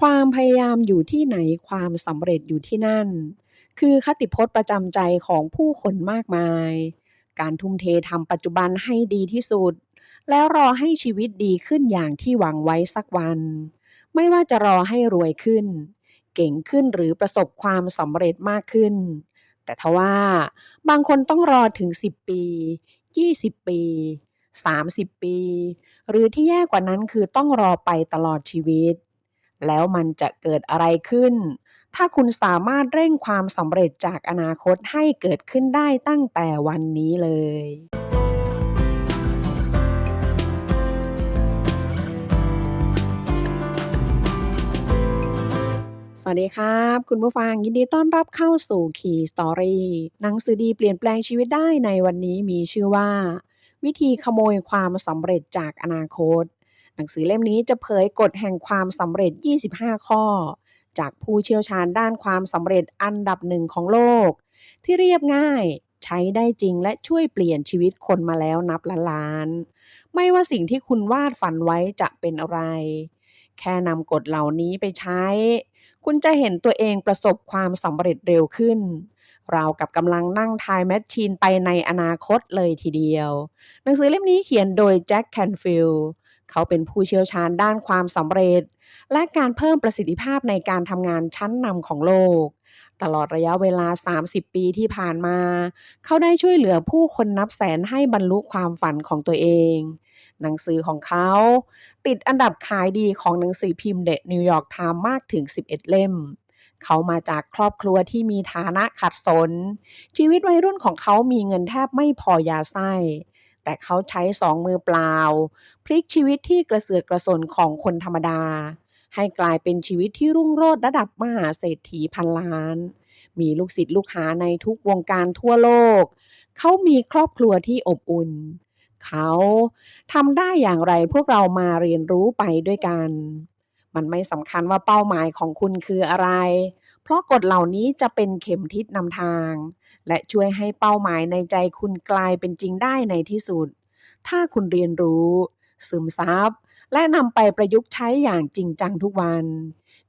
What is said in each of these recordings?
ความพยายามอยู่ที่ไหนความสำเร็จอยู่ที่นั่น คือคติพจน์ประจำใจของผู้คนมากมาย การทุ่มเททำปัจจุบันให้ดีที่สุด แล้วรอให้ชีวิตดีขึ้นอย่างที่หวังไว้สักวัน ไม่ว่าจะรอให้รวยขึ้น เก่งขึ้นหรือประสบความสำเร็จมากขึ้น แต่ทว่า บางคนต้องรอถึง 10 ปี 20 ปี 30 ปี หรือที่แย่กว่านั้นคือต้องรอไปตลอดชีวิต แล้วมันจะเกิดอะไรขึ้น ถ้าคุณสามารถเร่งความสำเร็จจากอนาคตให้เกิดขึ้นได้ตั้งแต่วันนี้เลยสวัสดีครับ คุณผู้ฟังยินดีต้อนรับเข้าสู่ Key Story หนังสือดีเปลี่ยนแปลงชีวิตได้ในวันนี้มีชื่อว่า วิธีขโมยความสำเร็จจากอนาคต นังสือเล่มนี้จะเผยกฎแห่งความสำเร็จ 25 ข้อ จากผู้เชี่ยวชาญด้านความสำเร็จอันดับหนึ่งของโลก ที่เรียบง่ายใช้ได้จริงและช่วยเปลี่ยนชีวิตคนมาแล้วนับล้านๆไม่ว่าสิ่งที่คุณวาดฝันไว้จะเป็นอะไร แค่นำกฎเหล่านี้ไปใช้ คุณจะเห็นตัวเองประสบความสำเร็จเร็วขึ้นราวกับกำลังนั่งทายแมชชีนไปในอนาคตเลยทีเดียว หนังสือเล่มนี้เขียนโดยแจ็คแคนฟิลด์ เขาเป็นผู้เชี่ยวชาญด้านความสำเร็จ และการเพิ่มประสิทธิภาพในการทำงานชั้นนำของโลก ตลอดระยะเวลา 30 ปีที่ผ่านมา เขาได้ช่วยเหลือผู้คนนับแสนให้บรรลุความฝันของตัวเอง หนังสือของเขา ติดอันดับขายดีของหนังสือพิมพ์เดอะนิวยอร์กไทม์มากถึง 11 เล่มเขามาจากครอบครัวที่มีฐานะขัดสน ชีวิตวัยรุ่นของเขามีเงินแทบไม่พอยาไส้ แต่เขาใช้สองมือเปล่า พลิกชีวิตที่กระเสือกกระสนของคนธรรมดา ให้กลายเป็นชีวิตที่รุ่งโรจน์ระดับมหาเศรษฐีพันล้าน มีลูกศิษย์ลูกหาในทุกวงการทั่วโลก เขามีครอบครัวที่อบอุ่น เขาทำได้อย่างไรพวกเรามาเรียนรู้ไปด้วยกัน มันไม่สำคัญว่าเป้าหมายของคุณคืออะไร ราะกฎเหล่านี้จะเป็นเข็มทิศนำทาง และช่วยให้เป้าหมายในใจคุณกลายเป็นจริงได้ในที่สุด ถ้าคุณเรียนรู้ ซึมซับและนำไปประยุกต์ใช้อย่างจริงจังทุกวัน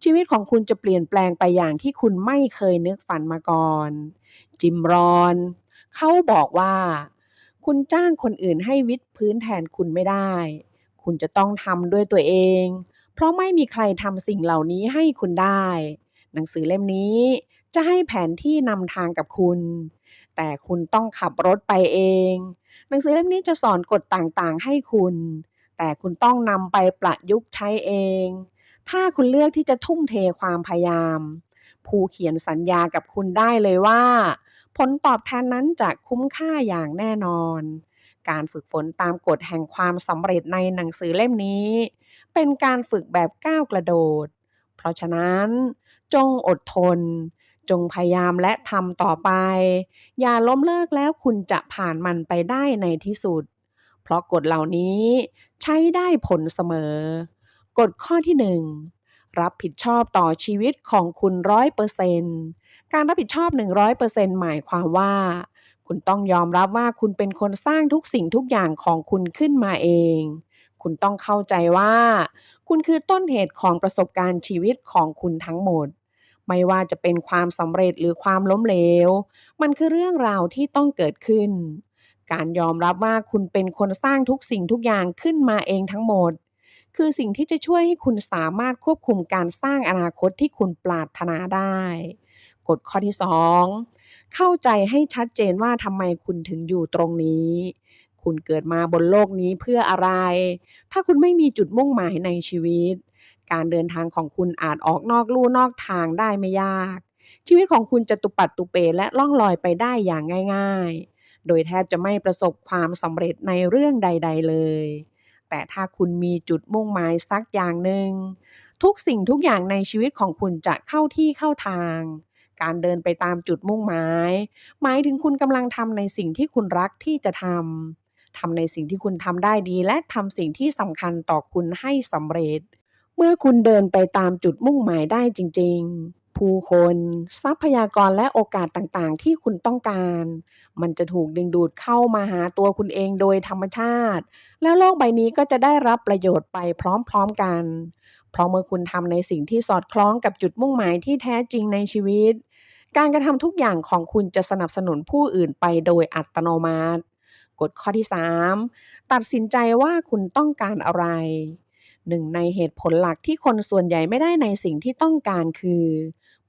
ชีวิตของคุณจะเปลี่ยนแปลงไปอย่างที่คุณไม่เคยนึกฝันมาก่อน จิมรอน เขาบอกว่า คุณจ้างคนอื่นให้วิดพื้นแทนคุณไม่ได้ คุณจะต้องทำด้วยตัวเอง เพราะไม่มีใครทำสิ่งเหล่านี้ให้คุณได้ หนังสือเล่มนี้จะให้แผนที่นำทางกับคุณ แต่คุณต้องขับรถไปเอง หนังสือเล่มนี้จะสอนกฎต่างๆ ให้คุณ แต่คุณต้องนำไปประยุกต์ใช้เอง ถ้าคุณเลือกที่จะทุ่มเทความพยายาม ผู้เขียนสัญญากับคุณได้เลยว่า ผลตอบแทนนั้นจะคุ้มค่าอย่างแน่นอน การฝึกฝนตามกฎแห่งความสำเร็จในหนังสือเล่มนี้ เป็นการฝึกแบบก้าวกระโดด เพราะฉะนั้น จงอดทน จงพยายามและทำต่อไป อย่าล้มเลิกแล้วคุณจะผ่านมันไปได้ในที่สุด เพราะกฎเหล่านี้ใช้ได้ผลเสมอ กฎข้อที่หนึ่งรับผิดชอบต่อชีวิตของคุณร้อยเปอร์เซนต์การรับผิดชอบ 100%หมายความว่า คุณต้องยอมรับว่าคุณเป็นคนสร้างทุกสิ่งทุกอย่างของคุณขึ้นมาเอง คุณต้องเข้าใจว่า คุณคือต้นเหตุของประสบการณ์ชีวิตของคุณทั้งหมด ไม่ว่าจะเป็นความสำเร็จหรือความล้มเหลว มันคือเรื่องราวที่ต้องเกิดขึ้น การยอมรับว่าคุณเป็นคนสร้างทุกสิ่งทุกอย่างขึ้นมาเองทั้งหมด คือสิ่งที่จะช่วยให้คุณสามารถควบคุมการสร้างอนาคตที่คุณปรารถนาได้ กฎข้อที่ 2 เข้าใจให้ชัดเจนว่าทำไมคุณถึงอยู่ตรงนี้คุณเกิดมาบนโลกนี้เพื่ออะไร ถ้าคุณไม่มีจุดมุ่งหมายในชีวิต การเดินทางของคุณอาจออกนอกลู่นอกทางได้ไม่ยาก ชีวิตของคุณจะตุปัดตุเปและล่องลอยไปได้อย่างง่าย ๆ โดยแทบจะไม่ประสบความสำเร็จในเรื่องใด ๆ เลย แต่ถ้าคุณมีจุดมุ่งหมายสักอย่างหนึ่งทุกสิ่งทุกอย่างในชีวิตของคุณจะเข้าที่เข้าทาง การเดินไปตามจุดมุ่งหมาย หมายถึงคุณกำลังทำในสิ่งที่คุณรักที่จะทำทำในสิ่งที่คุณทำได้ดีและทำสิ่งที่สำคัญต่อคุณให้สำเร็จ เมื่อคุณเดินไปตามจุดมุ่งหมายได้จริง ๆ ผู้คน ทรัพยากรและโอกาสต่างๆ ที่คุณต้องการ มันจะถูกดึงดูดเข้ามาหาตัวคุณเองโดยธรรมชาติ แล้วโลกใบนี้ก็จะได้รับประโยชน์ไปพร้อมๆกัน เพราะเมื่อคุณทำในสิ่งที่สอดคล้องกับจุดมุ่งหมายที่แท้จริงในชีวิต การกระทำทุกอย่างของคุณจะสนับสนุนผู้อื่นไปโดยอัตโนมัติ กฎข้อที่ 3 ตัดสินใจว่าคุณต้องการอะไร หนึ่งในเหตุผลหลักที่คนส่วนใหญ่ไม่ได้ในสิ่งที่ต้องการคือ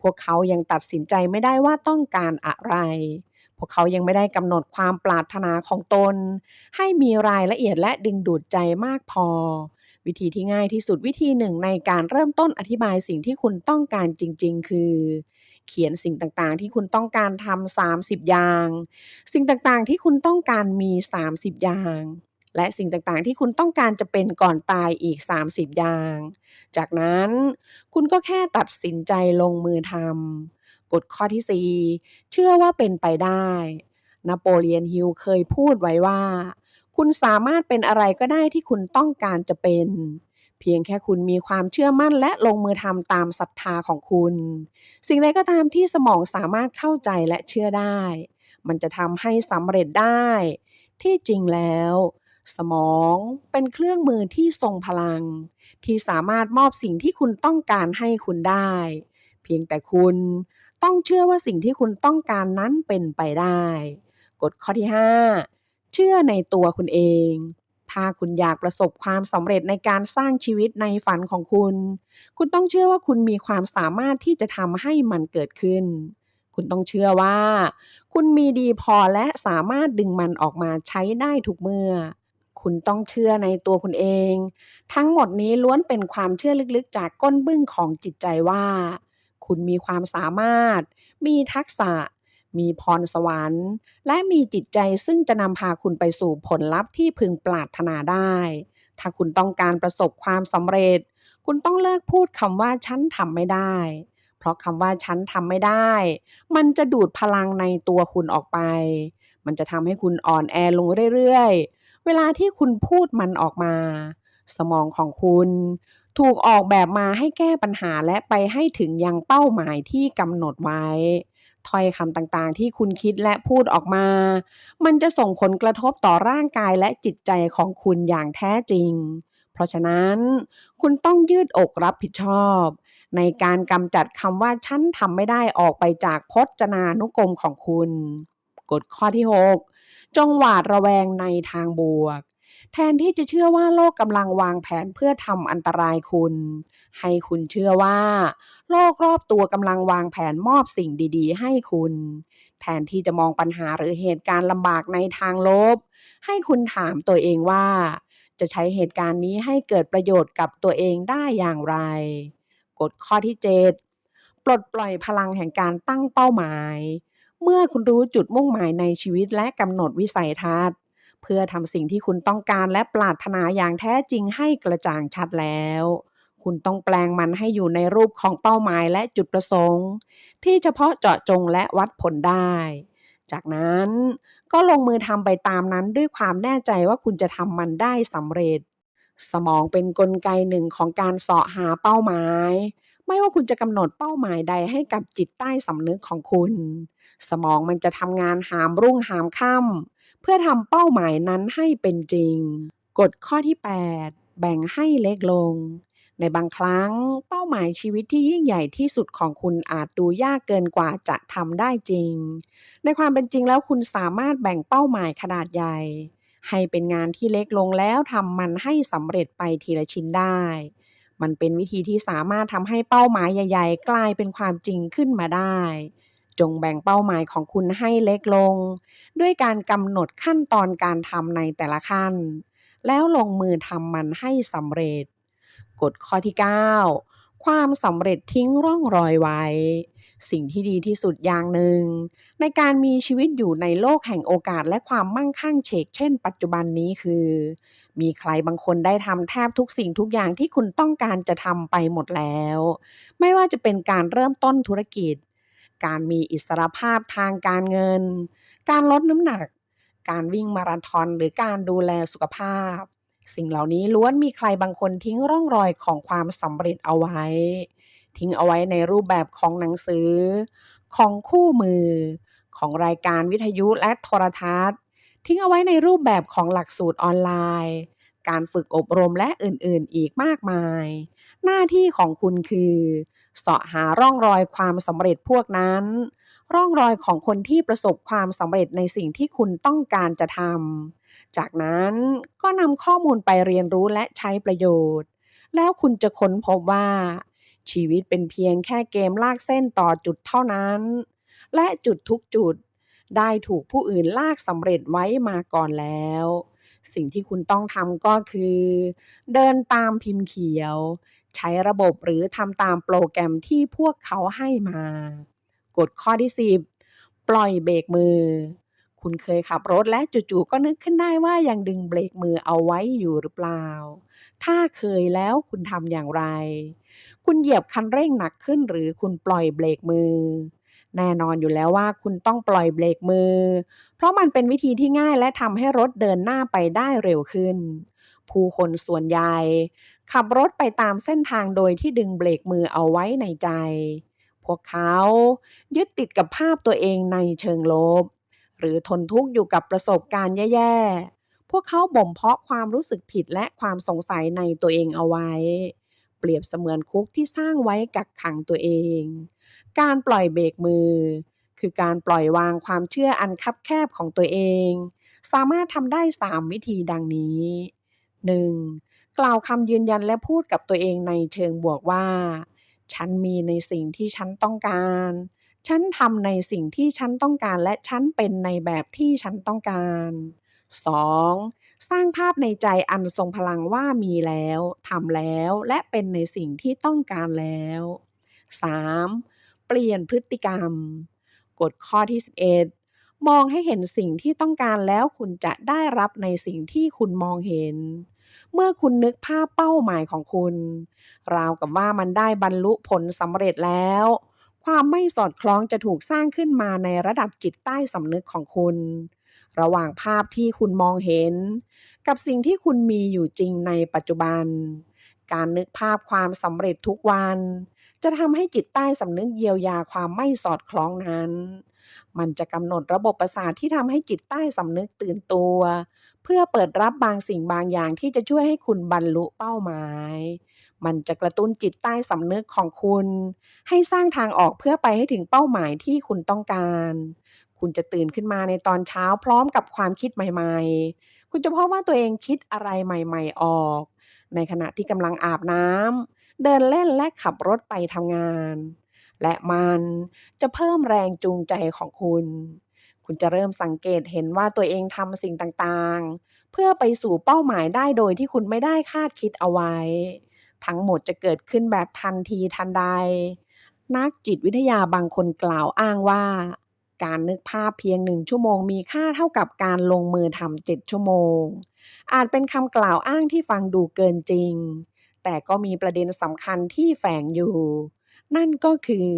พวกเขายังตัดสินใจไม่ได้ว่าต้องการอะไร พวกเขายังไม่ได้กำหนดความปรารถนาของตน ให้มีรายละเอียดและดึงดูดใจมากพอ วิธีที่ง่ายที่สุดวิธีหนึ่งในการเริ่มต้นอธิบายสิ่งที่คุณต้องการจริง ๆ คือเขียนสิ่งต่างๆ ที่คุณต้องการทำ30 อย่าง สิ่งต่างๆ ที่คุณต้องการมี 30 อย่าง และสิ่งต่างๆ ที่คุณต้องการจะเป็นก่อนตายอีก 30 อย่าง จากนั้นคุณก็แค่ตัดสินใจลงมือทำกฎข้อที่ 4 เชื่อว่าเป็นไปได้นโปเลียนฮิลเคยพูดไว้ว่า คุณสามารถเป็นอะไรก็ได้ที่คุณต้องการจะเป็น เพียงแค่คุณมีความเชื่อมั่นและลงมือทำตามศรัทธาของคุณ สิ่งใดก็ตามที่สมองสามารถเข้าใจและเชื่อได้ มันจะทำให้สำเร็จได้ ที่จริงแล้ว สมองเป็นเครื่องมือที่ทรงพลัง ที่สามารถมอบสิ่งที่คุณต้องการให้คุณได้ เพียงแต่คุณต้องเชื่อว่าสิ่งที่คุณต้องการนั้นเป็นไปได้ กฎข้อที่ 5 เชื่อในตัวคุณเอง ถ้าคุณอยากประสบความสำเร็จในการสร้างชีวิตในฝันของคุณ คุณต้องเชื่อว่าคุณมีความสามารถที่จะทำให้มันเกิดขึ้น คุณต้องเชื่อว่า คุณมีดีพอและสามารถดึงมันออกมาใช้ได้ทุกเมื่อ คุณต้องเชื่อในตัวคุณเอง ทั้งหมดนี้ล้วนเป็นความเชื่อลึกๆ จากก้นบึ้งของจิตใจว่า คุณมีความสามารถ มีทักษะ มีพรสวรรค์ และมีจิตใจซึ่งจะนำพาคุณไปสู่ผลลัพธ์ที่พึงปรารถนาได้ ถ้าคุณต้องการประสบความสำเร็จ คุณต้องเลิกพูดคำว่าฉันทำไม่ได้ เพราะคำว่าฉันทำไม่ได้ มันจะดูดพลังในตัวคุณออกไป มันจะทำให้คุณอ่อนแอลงเรื่อยๆ เวลาที่คุณพูดมันออกมา สมองของคุณ ถูกออกแบบมาให้แก้ปัญหาและไปให้ถึงยังเป้าหมายที่กำหนดไว้ถ้อยคำต่างๆ ที่คุณคิดและพูดออกมา มันจะส่งผลกระทบต่อร่างกายและจิตใจของคุณอย่างแท้จริง เพราะฉะนั้น คุณต้องยืดอกรับผิดชอบ ในการกำจัดคำว่าฉันทำไม่ได้ออกไปจากพจนานุกรมของคุณ กฎข้อที่ 6 จงหวาดระแวงในทางบวก แทนที่จะเชื่อว่าโลกกำลังวางแผนเพื่อทำอันตรายคุณ ให้คุณเชื่อว่า โลกรอบตัวกำลังวางแผนมอบสิ่งดีๆ ให้คุณ แทนที่จะมองปัญหาหรือเหตุการณ์ลำบากในทางลบ ให้คุณถามตัวเองว่า จะใช้เหตุการณ์นี้ให้เกิดประโยชน์กับตัวเองได้อย่างไร กฎข้อที่ 7 ปลดปล่อยพลังแห่งการตั้งเป้าหมาย เมื่อคุณรู้จุดมุ่งหมายในชีวิตและกำหนดวิสัยทัศน์ เพื่อทำสิ่งที่คุณต้องการและปรารถนาอย่างแท้จริงให้กระจ่างชัดแล้ว คุณต้องแปลงมันให้อยู่ในรูปของเป้าหมายและจุดประสงค์ ที่เฉพาะเจาะจงและวัดผลได้ จากนั้นก็ลงมือทำไปตามนั้นด้วยความแน่ใจว่าคุณจะทำมันได้สำเร็จ สมองเป็นนกลไกหนึ่งของการเสาะหาเป้าหมายไม่ว่าคุณจะกำหนดเป้าหมายใดให้กับจิตใต้สำนึกของคุณ สมองมันจะทำงานหามรุ่งหามค่ำเพื่อทำเป้าหมายนั้นให้เป็นจริง กฎข้อที่ 8 แบ่งให้เล็กลง ในบางครั้งเป้าหมายชีวิตที่ยิ่งใหญ่ที่สุดของคุณอาจดูยากเกินกว่าจะทำได้จริง ในความเป็นจริงแล้วคุณสามารถแบ่งเป้าหมายขนาดใหญ่ ให้เป็นงานที่เล็กลงแล้วทำมันให้สำเร็จไปทีละชิ้นได้มันเป็นวิธีที่สามารถทำให้เป้าหมายใหญ่ ๆ กลายเป็นความจริงขึ้นมาได้ จงแบ่งเป้าหมายของคุณให้เล็กลง ด้วยการกำหนดขั้นตอนการทำในแต่ละขั้น แล้วลงมือทำมันให้สำเร็จ กฎข้อที่ 9 ความสำเร็จทิ้งร่องรอยไว้ สิ่งที่ดีที่สุดอย่างหนึ่ง ในการมีชีวิตอยู่ในโลกแห่งโอกาสและความมั่งคั่งเฉกเช่น ปัจจุบันนี้คือ มีใครบางคนได้ทำแทบทุกสิ่งทุกอย่างที่คุณต้องการจะทำไปหมดแล้ว ไม่ว่าจะเป็นการเริ่มต้นธุรกิจ การมีอิสรภาพทางการเงิน การลดน้ำหนัก การวิ่งมาราธอนหรือการดูแลสุขภาพ สิ่งเหล่านี้ล้วนมีใครบางคนทิ้งร่องรอยของความสำเร็จเอาไว้ ทิ้งเอาไว้ในรูปแบบของหนังสือ ของคู่มือ ของรายการวิทยุและโทรทัศน์ ทิ้งเอาไว้ในรูปแบบของหลักสูตรออนไลน์การฝึกอบรมและอื่นๆ อีกมากมาย หน้าที่ของคุณคือ เสาะหาร่องรอยความสำเร็จพวกนั้น ร่องรอยของคนที่ประสบความสำเร็จในสิ่งที่คุณต้องการจะทำจากนั้นก็นำข้อมูลไปเรียนรู้และใช้ประโยชน์ แล้วคุณจะค้นพบว่า ชีวิตเป็นเพียงแค่เกมลากเส้นต่อจุดเท่านั้น และจุดทุกจุด ได้ถูกผู้อื่นลากสำเร็จไว้มาก่อนแล้วสิ่งที่คุณต้องทำก็คือ เดินตามพิมพ์เขียว ใช้ระบบหรือทำตามโปรแกรมที่พวกเขาให้มา กฎข้อที่ 10 ปล่อยเบรกมือ คุณเคยขับรถและจู่ๆก็นึกขึ้นได้ว่ายังดึงเบรกมือเอาไว้อยู่หรือเปล่า ถ้าเคยแล้วคุณทำอย่างไร คุณเหยียบคันเร่งหนักขึ้นหรือคุณปล่อยเบรกมือแน่นอนอยู่แล้วว่าคุณต้องปล่อยเบรกมือ เพราะมันเป็นวิธีที่ง่ายและทำให้รถเดินหน้าไปได้เร็วขึ้น ผู้คนส่วนใหญ่ ขับรถไปตามเส้นทางโดยที่ดึงเบรกมือเอาไว้ในใจ พวกเขายึดติดกับภาพตัวเองในเชิงลบ หรือทนทุกข์อยู่กับประสบการณ์แย่ๆ พวกเขาบ่มเพาะความรู้สึกผิดและความสงสัยในตัวเองเอาไว้ เปรียบเสมือนคุกที่สร้างไว้กักขังตัวเอง การปล่อยเบรกมือ คือการปล่อยวางความเชื่ออันคับแคบของตัวเอง สามารถทำได้ 3 วิธีดังนี้ 1. กล่าวคำยืนยันและพูดกับตัวเองในเชิงบวกว่า ฉันมีในสิ่งที่ฉันต้องการ ฉันทำในสิ่งที่ฉันต้องการ และฉันเป็นในแบบที่ฉันต้องการ 2. สร้างภาพในใจอันทรงพลังว่ามีแล้วทำแล้วและเป็นในสิ่งที่ต้องการแล้ว 3. เปลี่ยนพฤติกรรม กฎข้อที่ 11 มองให้เห็นสิ่งที่ต้องการแล้วคุณจะได้รับในสิ่งที่คุณมองเห็น เมื่อคุณนึกภาพเป้าหมายของคุณ ราวกับว่ามันได้บรรลุผลสำเร็จแล้ว ความไม่สอดคล้องจะถูกสร้างขึ้นมาในระดับจิตใต้สำนึกของคุณ ระหว่างภาพที่คุณมองเห็น กับสิ่งที่คุณมีอยู่จริงในปัจจุบัน การนึกภาพความสำเร็จทุกวัน จะทำให้จิตใต้สำนึกเยียวยาความไม่สอดคล้องนั้นมันจะกำหนดระบบประสาทที่ทำให้จิตใต้สำนึกตื่นตัว เพื่อเปิดรับบางสิ่งบางอย่างที่จะช่วยให้คุณบรรลุเป้าหมาย มันจะกระตุ้นจิตใต้สำนึกของคุณ ให้สร้างทางออกเพื่อไปให้ถึงเป้าหมายที่คุณต้องการ คุณจะตื่นขึ้นมาในตอนเช้าพร้อมกับความคิดใหม่ ๆ คุณจะพบว่าตัวเองคิดอะไรใหม่ ๆ ออก ในขณะที่กำลังอาบน้ำเดินเล่นและขับรถไปทำงาน และมันจะเพิ่มแรงจูงใจของคุณ คุณจะเริ่มสังเกตเห็นว่าตัวเองทำสิ่งต่างๆ เพื่อไปสู่เป้าหมายได้โดยที่คุณไม่ได้คาดคิดเอาไว้ ทั้งหมดจะเกิดขึ้นแบบทันทีทันใด นักจิตวิทยาบางคนกล่าวอ้างว่า การนึกภาพเพียงหนึ่งชั่วโมงมีค่าเท่ากับการลงมือทำเจ็ดชั่วโมง อาจเป็นคำกล่าวอ้างที่ฟังดูเกินจริง แต่ก็มีประเด็นสำคัญที่แฝงอยู่ นั่นก็คือ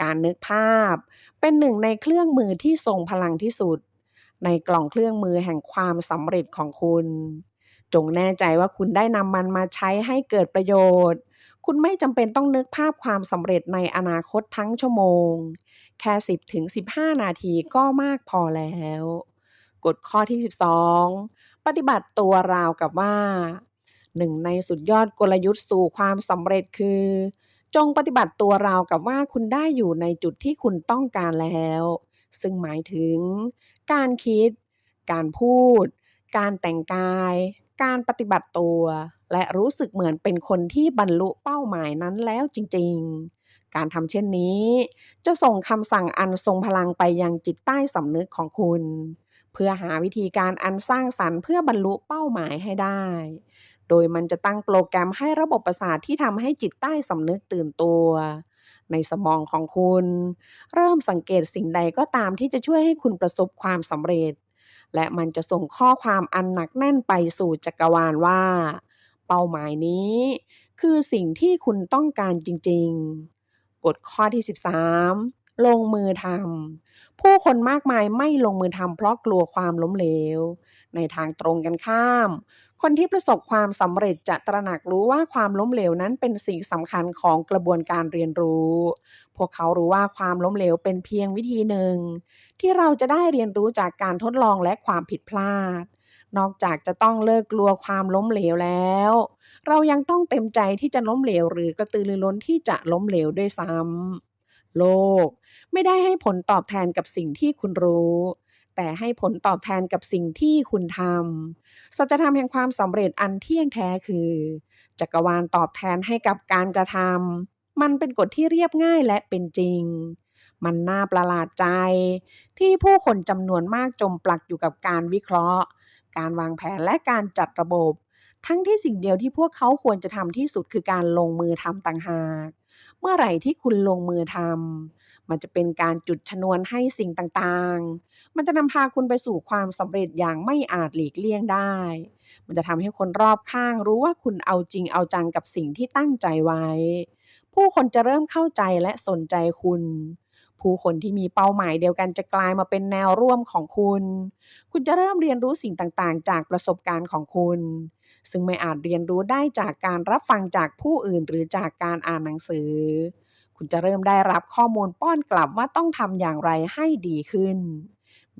การนึกภาพ เป็นหนึ่งในเครื่องมือที่ทรงพลังที่สุด ในกล่องเครื่องมือแห่งความสำเร็จของคุณ จงแน่ใจว่าคุณได้นำมันมาใช้ให้เกิดประโยชน์ คุณไม่จำเป็นต้องนึกภาพความสำเร็จในอนาคตทั้งชั่วโมง แค่ 10-15 นาทีก็มากพอแล้วกฎข้อที่ 12 ปฏิบัติตัวราวกับว่าหนึ่งในสุดยอดกลยุทธ์สู่ความสำเร็จคือ จงปฏิบัติตัวราวกับว่าคุณได้อยู่ในจุดที่คุณต้องการแล้ว ซึ่งหมายถึง การคิด การพูด การแต่งกาย การปฏิบัติตัว และรู้สึกเหมือนเป็นคนที่บรรลุเป้าหมายนั้นแล้วจริง ๆ การทำเช่นนี้ จะส่งคำสั่งอันทรงพลังไปยังจิตใต้สำนึกของคุณ เพื่อหาวิธีการอันสร้างสรรค์เพื่อบรรลุเป้าหมายให้ได้ โดยมันจะตั้งโปรแกรมให้ระบบประสาทที่ทำให้จิตใต้สำนึกตื่นตัว ในสมองของคุณ เริ่มสังเกตสิ่งใดก็ตามที่จะช่วยให้คุณประสบความสำเร็จ และมันจะส่งข้อความอันหนักแน่นไปสู่จักรวาลว่า เป้าหมายนี้ คือสิ่งที่คุณต้องการจริง ๆ กฎข้อที่ 13 ลงมือทำ ผู้คนมากมายไม่ลงมือทำเพราะกลัวความล้มเหลว ในทางตรงกันข้าม คนที่ประสบความสำเร็จจะตระหนักรู้ว่าความล้มเหลวนั้นเป็นสิ่งสำคัญของกระบวนการเรียนรู้ พวกเขารู้ว่าความล้มเหลวเป็นเพียงวิธีหนึ่ง ที่เราจะได้เรียนรู้จากการทดลองและความผิดพลาด นอกจากจะต้องเลิกกลัวความล้มเหลวแล้ว เรายังต้องเต็มใจที่จะล้มเหลวหรือกระตือรือร้นที่จะล้มเหลวด้วยซ้ำโลก ไม่ได้ให้ผลตอบแทนกับสิ่งที่คุณรู้ แต่ให้ผลตอบแทนกับสิ่งที่คุณทำสัจธรรมแห่งความสำเร็จอันเที่ยงแท้คือ จักรวาลตอบแทนให้กับการกระทำมันเป็นกฎที่เรียบง่ายและเป็นจริง มันน่าประหลาดใจ ที่ผู้คนจำนวนมากจมปลักอยู่กับการวิเคราะห์ การวางแผนและการจัดระบบ ทั้งที่สิ่งเดียวที่พวกเขาควรจะทำที่สุดคือการลงมือทำต่างหากเมื่อไหร่ที่คุณลงมือทำ มันจะเป็นการจุดชนวนให้สิ่งต่างๆ มันจะนำพาคุณไปสู่ความสำเร็จอย่างไม่อาจหลีกเลี่ยงได้ มันจะทำให้คนรอบข้างรู้ว่าคุณเอาจริงเอาจังกับสิ่งที่ตั้งใจไว้ ผู้คนจะเริ่มเข้าใจและสนใจคุณ ผู้คนที่มีเป้าหมายเดียวกันจะกลายมาเป็นแนวร่วมของคุณ คุณจะเริ่มเรียนรู้สิ่งต่างๆ จากประสบการณ์ของคุณซึ่งไม่อาจเรียนรู้ได้จากการรับฟังจากผู้อื่นหรือจากการอ่านหนังสือ คุณจะเริ่มได้รับข้อมูลป้อนกลับว่าต้องทำอย่างไรให้ดีขึ้น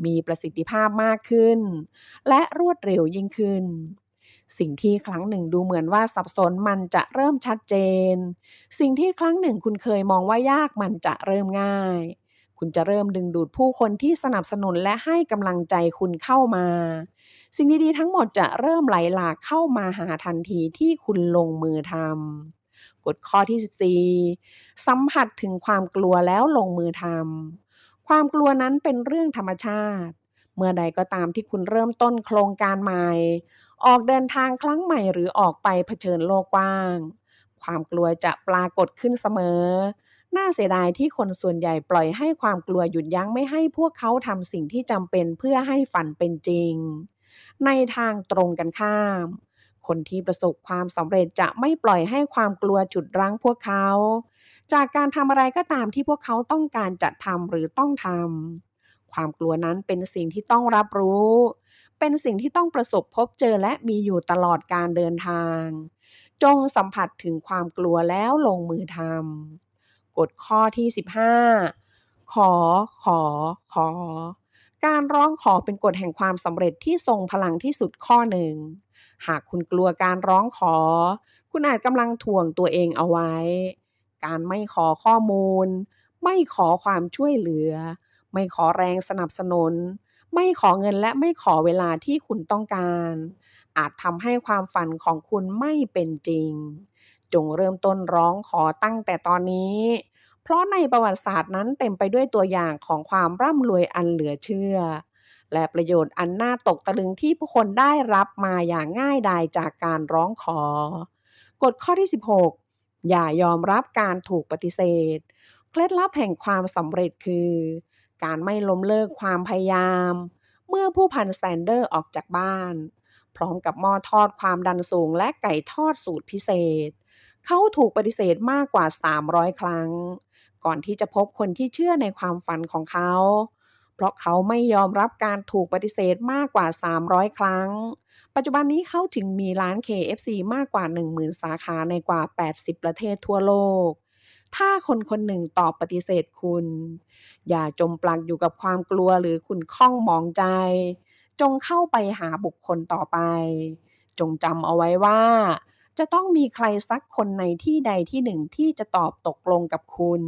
มีประสิทธิภาพมากขึ้น และรวดเร็วยิ่งขึ้น สิ่งที่ครั้งหนึ่งดูเหมือนว่าสับสนมันจะเริ่มชัดเจน สิ่งที่ครั้งหนึ่งคุณเคยมองว่ายากมันจะเริ่มง่าย คุณจะเริ่มดึงดูดผู้คนที่สนับสนุนและให้กำลังใจคุณเข้ามา สิ่งดีๆทั้งหมดจะเริ่มไหลหลากเข้ามาหาทันทีที่คุณลงมือทำ กฎข้อที่ 14 สัมผัสถึงความกลัวแล้วลงมือทำความกลัวนั้นเป็นเรื่องธรรมชาติ เมื่อใดก็ตามที่คุณเริ่มต้นโครงการใหม่ ออกเดินทางครั้งใหม่หรือออกไปเผชิญโลกกว้าง ความกลัวจะปรากฏขึ้นเสมอ น่าเสียดายที่คนส่วนใหญ่ปล่อยให้ความกลัวหยุดยั้งไม่ให้พวกเขาทำสิ่งที่จำเป็นเพื่อให้ฝันเป็นจริง ในทางตรงกันข้าม คนที่ประสบความสำเร็จจะไม่ปล่อยให้ความกลัวจุดรั้งพวกเขา จากการทำอะไรก็ตามที่พวกเขาต้องการจะทำหรือต้องทำความกลัวนั้นเป็นสิ่งที่ต้องรับรู้ เป็นสิ่งที่ต้องประสบพบเจอและมีอยู่ตลอดการเดินทาง จงสัมผัสถึงความกลัวแล้วลงมือทำกฎข้อที่ 15 ขอ ขอ ขอ การร้องขอเป็นกฎแห่งความสำเร็จที่ทรงพลังที่สุดข้อหนึ่ง หากคุณกลัวการร้องขอ คุณอาจกำลังถ่วงตัวเองเอาไว้ การไม่ขอข้อมูล ไม่ขอความช่วยเหลือ ไม่ขอแรงสนับสนุน ไม่ขอเงินและไม่ขอเวลาที่คุณต้องการ อาจทำให้ความฝันของคุณไม่เป็นจริง จงเริ่มต้นร้องขอตั้งแต่ตอนนี้ เพราะในประวัติศาสตร์นั้นเต็มไปด้วยตัวอย่างของความร่ำรวยอันเหลือเชื่อ และประโยชน์อันน่าตกตะลึงที่ผู้คนได้รับมาอย่างง่ายดายจากการร้องขอ กฎข้อที่ 16 อย่ายอมรับการถูกปฏิเสธ เคล็ดลับแห่งความสำเร็จคือ การไม่ล้มเลิกความพยายาม เมื่อผู้พันแซนเดอร์ออกจากบ้าน พร้อมกับหม้อทอดความดันสูงและไก่ทอดสูตรพิเศษ เขาถูกปฏิเสธมากกว่า 300 ครั้ง ก่อนที่จะพบคนที่เชื่อในความฝันของเขา เพราะเขาไม่ยอมรับการถูกปฏิเสธมากกว่า 300 ครั้ง ปัจจุบันนี้เขาถึงมีร้าน KFC มากกว่า 10,000 สาขาในกว่า 80 ประเทศทั่วโลก ถ้าคนคนหนึ่งตอบปฏิเสธคุณ อย่าจมปลักอยู่กับความกลัวหรือขุ่นข้องมองใจ จงเข้าไปหาบุคคลต่อไป จงจำเอาไว้ว่า จะต้องมีใครสักคนในที่ใดที่หนึ่งที่จะตอบตกลงกับคุณ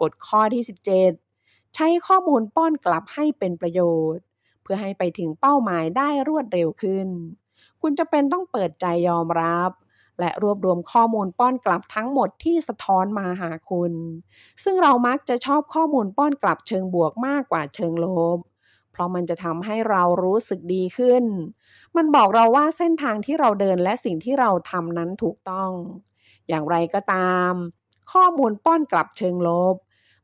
กฎข้อที่ 17 ใช้ข้อมูลป้อนกลับให้เป็นประโยชน์ เพื่อให้ไปถึงเป้าหมายได้รวดเร็วขึ้น คุณจะเป็นต้องเปิดใจยอมรับ และรวบรวมข้อมูลป้อนกลับทั้งหมดที่สะท้อนมาหาคุณ ซึ่งเรามักจะชอบข้อมูลป้อนกลับเชิงบวกมากกว่าเชิงลบเพราะมันจะทำให้เรารู้สึกดีขึ้น มันบอกเราว่าเส้นทางที่เราเดินและสิ่งที่เราทำนั้นถูกต้อง อย่างไรก็ตาม ข้อมูลป้อนกลับเชิงลบ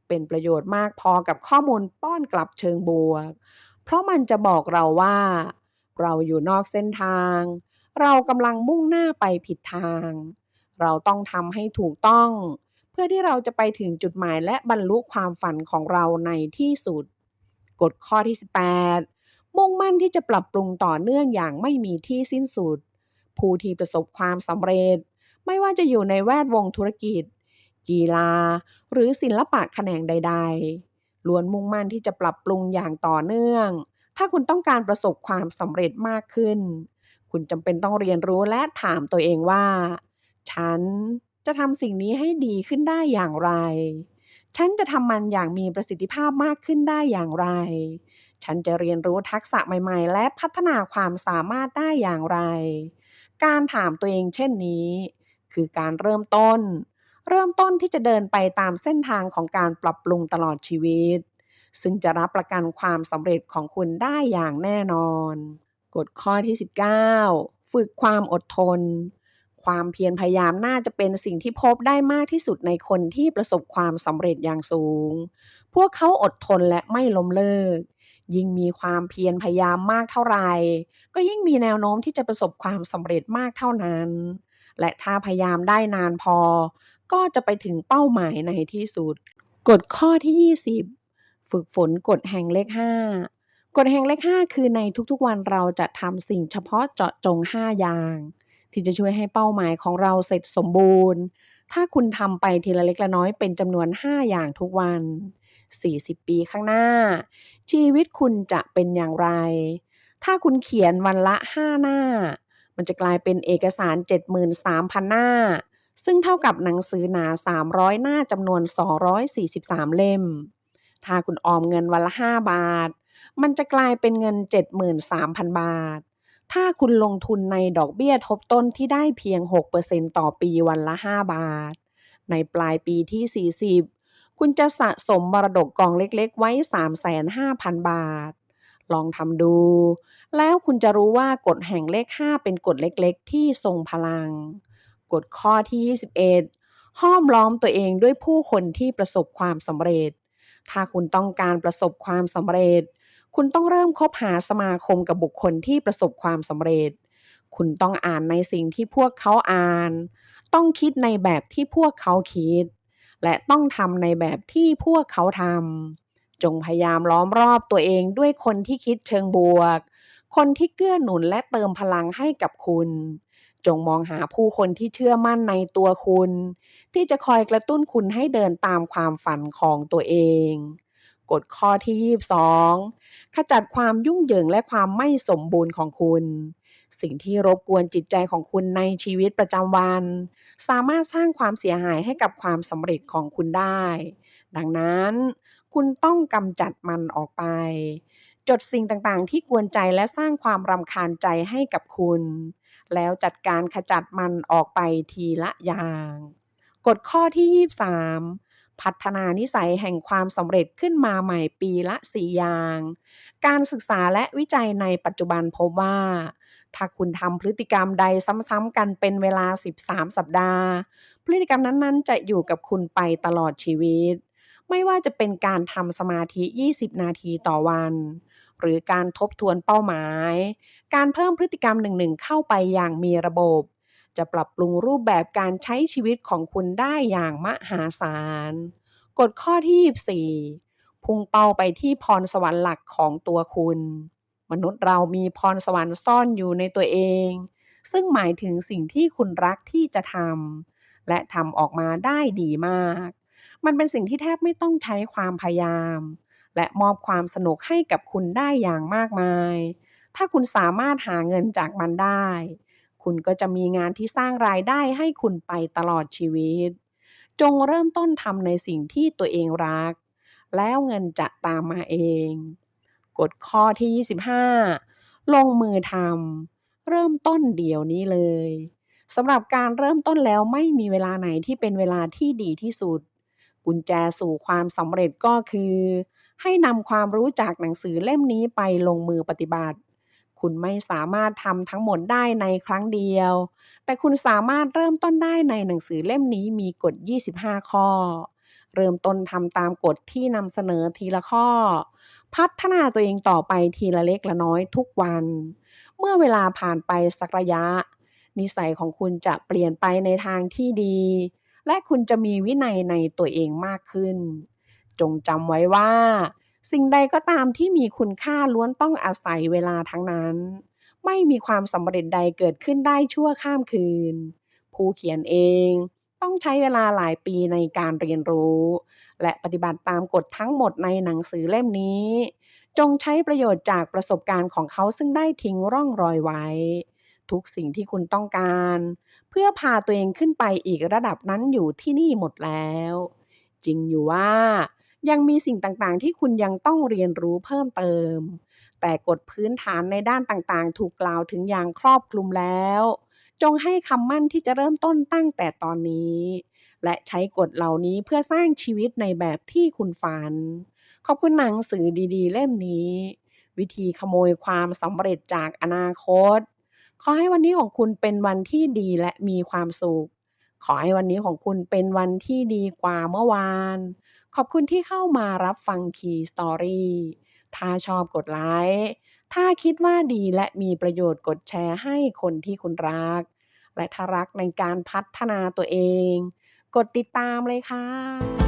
เป็นประโยชน์มากพอกับข้อมูลป้อนกลับเชิงบวก เพราะมันจะบอกเราว่า เราอยู่นอกเส้นทาง เรากำลังมุ่งหน้าไปผิดทาง เราต้องทำให้ถูกต้อง เพื่อที่เราจะไปถึงจุดหมายและบรรลุความฝันของเราในที่สุด กฎข้อที่ 18 มุ่งมั่นที่จะปรับปรุงต่อเนื่องอย่างไม่มีที่สิ้นสุด ผู้ที่ประสบความสำเร็จ ไม่ว่าจะอยู่ในแวดวงธุรกิจ กีฬา หรือศิลปะแขนงใด ๆ ล้วนมุ่งมั่นที่จะปรับปรุงอย่างต่อเนื่อง ถ้าคุณต้องการประสบความสำเร็จมากขึ้น คุณจำเป็นต้องเรียนรู้และถามตัวเองว่า ฉันจะทำสิ่งนี้ให้ดีขึ้นได้อย่างไร ฉันจะทำมันอย่างมีประสิทธิภาพมากขึ้นได้อย่างไร ฉันจะเรียนรู้ทักษะใหม่ ๆ และพัฒนาความสามารถได้อย่างไร การถามตัวเองเช่นนี้ คือการเริ่มต้น เริ่มต้นที่จะเดินไปตามเส้นทางของการปรับปรุงตลอดชีวิต ซึ่งจะรับประกันความสำเร็จของคุณได้อย่างแน่นอน กฎข้อที่ 19 ฝึกความอดทน ความเพียรพยายามน่าจะเป็นสิ่งที่พบได้มากที่สุดในคนที่ประสบความสำเร็จอย่างสูง พวกเขาอดทนและไม่ล้มเลิกยิ่งมีความเพียรพยายามมากเท่าไหร่ ก็ยิ่งมีแนวโน้มที่จะประสบความสำเร็จมากเท่านั้น และถ้าพยายามได้นานพอ ก็จะไปถึงเป้าหมายในที่สุด กฎข้อที่ 20 ฝึกฝนกฎแห่งเลข 5 กฎแห่งเลข 5 คือในทุกๆวันเราจะทำสิ่งเฉพาะเจาะจง 5 อย่าง ที่จะช่วยให้เป้าหมายของเราเสร็จสมบูรณ์ ถ้าคุณทำไปทีละเล็กละน้อยเป็นจำนวน 5 อย่างทุกวัน 40 ปีข้างหน้า ชีวิตคุณจะเป็นอย่างไร ถ้าคุณเขียนวันละ 5 หน้า มันจะกลายเป็นเอกสาร 73,000 หน้า ซึ่งเท่ากับหนังสือหนา 300 หน้าจำนวน 243 เล่ม ถ้าคุณออมเงินวันละ 5 บาท มันจะกลายเป็นเงิน 73,000 บาท ถ้าคุณลงทุนในดอกเบี้ยทบต้นที่ได้เพียง 6%ต่อปีวันละ 5 บาท ในปลายปีที่ 40 คุณจะสะสมมรดกกองเล็กๆ ไว้ 35,000บาทลองทำดู แล้วคุณจะรู้ว่ากฎแห่งเลข 5 เป็นกฎเล็กๆ ที่ทรงพลัง กฎข้อที่ 21 ห้อมล้อมตัวเองด้วยผู้คนที่ประสบความสำเร็จ ถ้าคุณต้องการประสบความสำเร็จ คุณต้องเริ่มคบหาสมาคมกับบุคคลที่ประสบความสำเร็จ คุณต้องอ่านในสิ่งที่พวกเขาอ่าน ต้องคิดในแบบที่พวกเขาคิด และต้องทำในแบบที่พวกเขาทำจงพยายามล้อมรอบตัวเองด้วยคนที่คิดเชิงบวก คนที่เกื้อหนุนและเติมพลังให้กับคุณ จงมองหาผู้คนที่เชื่อมั่นในตัวคุณ ที่จะคอยกระตุ้นคุณให้เดินตามความฝันของตัวเองกฎข้อที่ 22 ขจัดความยุ่งเหยิงและความไม่สมบูรณ์ของคุณ สิ่งที่รบกวนจิตใจของคุณในชีวิตประจำวัน สามารถสร้างความเสียหายให้กับความสำเร็จของคุณได้ ดังนั้นคุณต้องกำจัดมันออกไป จดสิ่งต่างๆ ที่กวนใจและสร้างความรำคาญใจให้กับคุณ แล้วจัดการขจัดมันออกไปทีละอย่าง กฎข้อที่ 23 พัฒนานิสัยแห่งความสำเร็จขึ้นมาใหม่ปีละ4อย่าง การศึกษาและวิจัยในปัจจุบันพบว่า ถ้าคุณทำพฤติกรรมใดซ้ำๆกันเป็นเวลา 13 สัปดาห์ พฤติกรรมนั้นๆ จะอยู่กับคุณไปตลอดชีวิต ไม่ว่าจะเป็นการทำสมาธิ 20 นาทีต่อวัน หรือการทบทวนเป้าหมาย การเพิ่มพฤติกรรมหนึ่งๆเข้าไปอย่างมีระบบ จะปรับปรุงรูปแบบการใช้ชีวิตของคุณได้อย่างมหาศาล กฎข้อที่ 24 พุ่งเป้าไปที่พรสวรรค์หลักของตัวคุณ มนุษย์เรามีพรสวรรค์ซ่อนอยู่ในตัวเอง ซึ่งหมายถึงสิ่งที่คุณรักที่จะทำและทำออกมาได้ดีมาก มันเป็นสิ่งที่แทบไม่ต้องใช้ความพยายาม และมอบความสนุกให้กับคุณได้อย่างมากมาย ถ้าคุณสามารถหาเงินจากมันได้ คุณก็จะมีงานที่สร้างรายได้ให้คุณไปตลอดชีวิต จงเริ่มต้นทำในสิ่งที่ตัวเองรัก แล้วเงินจะตามมาเอง กฎข้อที่ 25 ลงมือทำเริ่มต้นเดี๋ยวนี้เลยสำหรับการเริ่มต้นแล้วไม่มีเวลาไหนที่เป็นเวลาที่ดีที่สุด กุญแจสู่ความสำเร็จก็คือ ให้นำความรู้จากหนังสือเล่มนี้ไปลงมือปฏิบัติ คุณไม่สามารถทำทั้งหมดได้ในครั้งเดียว แต่คุณสามารถเริ่มต้นได้ในหนังสือเล่มนี้มีกฎ 25 ข้อ เริ่มต้นทำตามกฎที่นำเสนอทีละข้อ พัฒนาตัวเองต่อไปทีละเล็กละน้อยทุกวัน เมื่อเวลาผ่านไปสักระยะ นิสัยของคุณจะเปลี่ยนไปในทางที่ดี และคุณจะมีวินัยในตัวเองมากขึ้น จงจำไว้ว่า สิ่งใดก็ตามที่มีคุณค่าล้วนต้องอาศัยเวลาทั้งนั้น ไม่มีความสำเร็จใดเกิดขึ้นได้ชั่วข้ามคืน ผู้เขียนเองต้องใช้เวลาหลายปีในการเรียนรู้ และปฏิบัติตามกฎทั้งหมดในหนังสือเล่มนี้ จงใช้ประโยชน์จากประสบการณ์ของเขาซึ่งได้ทิ้งร่องรอยไว้ ทุกสิ่งที่คุณต้องการ เพื่อพาตัวเองขึ้นไปอีกระดับนั้นอยู่ที่นี่หมดแล้ว จริงอยู่ว่า ยังมีสิ่งต่างๆ ที่คุณยังต้องเรียนรู้เพิ่มเติม แต่กฎพื้นฐานในด้านต่างๆ ถูกกล่าวถึงอย่างครอบคลุมแล้ว จงให้คำมั่นที่จะเริ่มต้นตั้งแต่ตอนนี้ และใช้กฎเหล่านี้เพื่อสร้างชีวิตในแบบที่คุณฝัน ขอบคุณหนังสือดีๆ เล่มนี้ วิธีขโมยความสำเร็จจากอนาคต ขอให้วันนี้ของคุณเป็นวันที่ดีและมีความสุขขอให้วันนี้ของคุณเป็นวันที่ดีกว่าเมื่อวาน ขอบคุณที่เข้ามารับฟัง Key Story ถ้าชอบกดไลค์ถ้าคิดว่าดีและมีประโยชน์กดแชร์ให้คนที่คุณรัก และถ้ารักในการพัฒนาตัวเอง กดติดตามเลยค่ะ